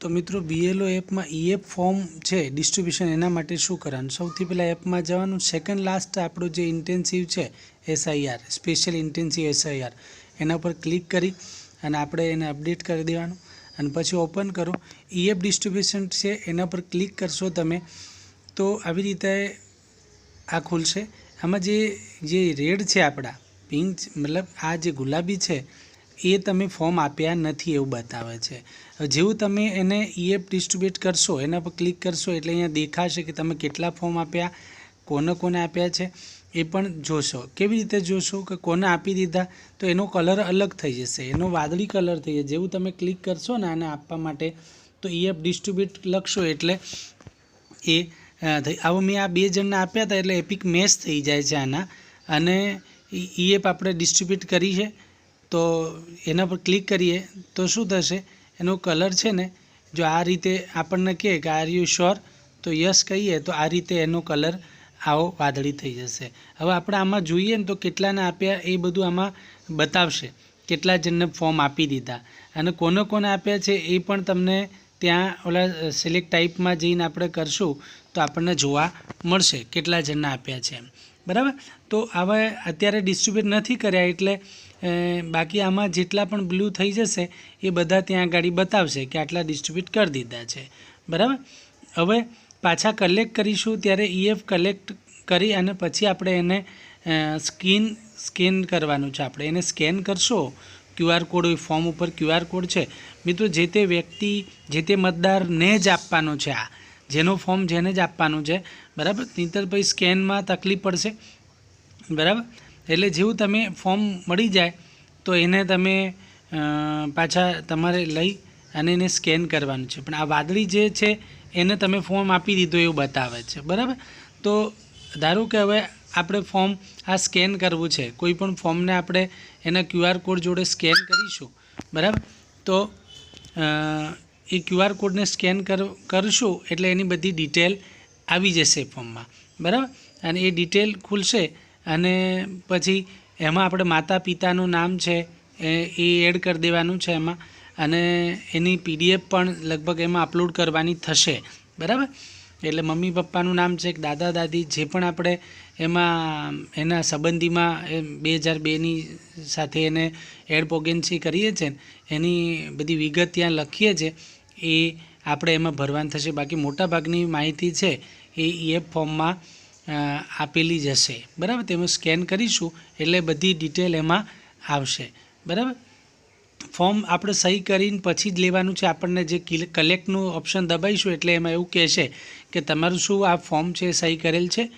તો મિત્રો બીએલઓ એપમાં ઈએફ ફોર્મ છે ડિસ્ટ્રીબ્યુશન એના માટે શું કરવાનું? સૌથી પહેલાં એપમાં જવાનું. સેકન્ડ લાસ્ટ આપણું જે ઇન્ટેન્સિવ છે એસઆઈઆર સ્પેશિયલ ઇન્ટેન્સિવ એસઆઈઆર એના પર ક્લિક કરી અને આપણે એને અપડેટ કરી દેવાનું અને પછી ઓપન કરો. ઈએફ ડિસ્ટ્રીબ્યુશન છે, એના પર ક્લિક કરશો તમે, તો આવી રીતે આ ખુલશે. આમાં જે જે રેડ છે આપણા પિંક મતલબ આ જે ગુલાબી છે એ તમે ફોર્મ આપ્યા નથી એવું બતાવે છે. જેવું તમે એને ઈએફ ડિસ્ટ્રીબ્યુટ કરશો, એના પર ક્લિક કરશો એટલે અહીંયા દેખાશે કે તમે કેટલા ફોર્મ આપ્યા, કોને કોને આપ્યા છે, એ પણ જોશો. કેવી રીતે જોશો કે કોને આપી દીધા, તો એનો કલર અલગ થઈ જશે. એનો વાદળી કલર થઈ જશે. જેવું તમે ક્લિક કરશો ને આને આપવા માટે, તો ઈએફ ડિસ્ટ્રીબ્યુટ લખશો એટલે એ આવું મેં આ બે જણને આપ્યા હતા એટલે એપિક મેચ થઈ જાય છે આના. અને ઈએફ આપણે ડિસ્ટ્રીબ્યુટ કરી છે. તો એના પર ક્લિક કરીએ તો શું થશે? એનો કલર છે ને, જો આ રીતે આપણને કહે કે આર યુ શ્યોર તો યસ કહીએ, તો આ રીતે એનો કલર આવો વાદળી થઈ જશે. હવે આપણે આમાં જોઈએ ને તો કેટલાને આપ્યા એ બધું આમાં બતાવશે. કેટલા જણને ફોર્મ આપી દીધા. અને કોને કોને આપ્યા છે એ પણ તમને ત્યાં ઓલા સિલેક્ટ ટાઈપમાં જઈને આપણે કરશું, તો આપણને જોવા મળશે કેટલા જણને આપ્યા છે બરાબર? તો હવે અત્યારે ડિસ્ટ્રીબ્યુટ નથી કર્યા એટલે બાકી આમાં જેટલા પણ બ્લુ થઈ જશે, એ બધા ત્યાં આગળ બતાવશે કે આટલા ડિસ્ટ્રીબ્યુટ કરી દીધા છે. બરાબર? હવે પાછા કલેક્ટ કરીશું, ત્યારે ઈએફ કલેક્ટ કરી અને પછી આપણે એને સ્કીન સ્કેન કરવાનું છે આપણે. એને સ્કેન કરશો ક્યુઆર કોડ હોય ફોર્મ ઉપર ક્યુઆર કોડ છે. મિત્રો, જે તે વ્યક્તિ, જે તે મતદારને જ આપવાનો છે આ. જેનો ફોર્મ જેને જ આપવાનું છે. બરાબર? નહીંતર પછી સ્કેનમાં તકલીફ પડશે. બરાબર? એટલે જેવું તમે ફોર્મ મળી જાય, તો એને તમે પાછા તમારે લઈ અને એને સ્કેન કરવાનું છે. પણ આ વાદળી જે છે, એને તમે ફોર્મ આપી દીધો એવું બતાવે છે. બરાબર? તો ધારો કે હવે આપણે ફોર્મ આ સ્કેન કરવું છે. કોઈ પણ ફોર્મને આપણે એના ક્યુઆર કોડ જોડે સ્કેન કરીશું. બરાબર? તો એ ક્યુઆર કોડને સ્કેન કર, કરશું એટલે એની બધી ડિટેલ આવી જશે ફોર્મમાં બરાબર? અને એ ડિટેલ ખુલશે અને પછી એમાં આપણે માતા પિતાનું નામ છે, એ એ એડ કરી દેવાનું છે એમાં. અને એની પીડીએફ પણ લગભગ એમાં અપલોડ કરવાની થશે. બરાબર? એટલે મમ્મી પપ્પાનું નામ છે કે દાદા દાદી, જે પણ આપણે એમાં, એના સંબંધીમાં બે હજાર બેની સાથે એને એડ પોગેન્સી કરીએ છીએ એની બધી વિગત ત્યાં લખીએ છીએ એ આપણે એમાં ભરવાનું થશે. બાકી મોટાભાગની માહિતી છે, એ ઈએફ ફોર્મમાં આપેલી જ હશે. બરાબર? તેમાં સ્કેન કરીશું એટલે બધી ડિટેલ એમાં આવશે. બરાબર? ફોર્મ આપણે સહી કરીને પછી જ લેવાનું છે. આપણને જે કલેક્ટનું ઓપ્શન દબાવીશું એટલે એમાં એવું કહેશે કે તમારું શું આ ફોર્મ છે, સહી કરેલ છે?